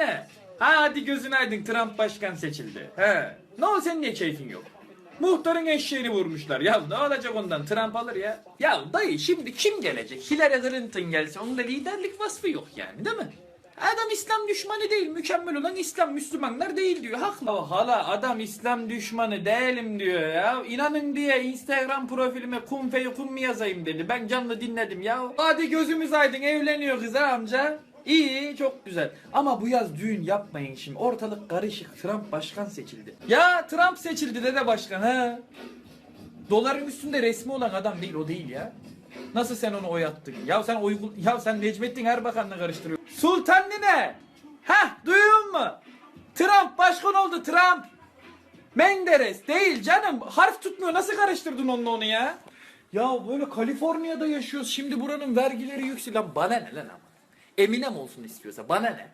ne? Ha hadi gözün aydın Trump başkan seçildi. He. Ne o senin niye keyfin yok? Muhtarın eşeğini vurmuşlar. Ya ne olacak ondan? Trump alır ya. Ya dayı şimdi kim gelecek? Hillary Clinton gelse onda liderlik vasfı yok yani değil mi? Adam İslam düşmanı değil. Mükemmel olan İslam Müslümanlar değil diyor. Haklı. Ya hala adam İslam düşmanı değilim diyor ya. İnanın diye Instagram profilime kum feyi kum mi yazayım dedi. Ben canlı dinledim ya. Hadi gözümüz aydın evleniyor kız ha amca. İyi çok güzel. Ama bu yaz düğün yapmayın şimdi. Ortalık karışık. Trump başkan seçildi. Ya Trump seçildi dede başkan ha. Doların üstünde resmi olan adam değil o değil ya. Nasıl sen onu oy attın? Ya sen oy ya sen Necmettin Erbakan'la karıştırıyorsun. Sultan Nine. Heh duyuyor musun? Trump başkan oldu Trump. Menderes değil canım. Harf tutmuyor. Nasıl karıştırdın onunla onu ya? Ya böyle Kaliforniya'da yaşıyoruz. Şimdi buranın vergileri yüksek. Lan bana ne lan ama? Eminem olsun istiyorsa bana ne?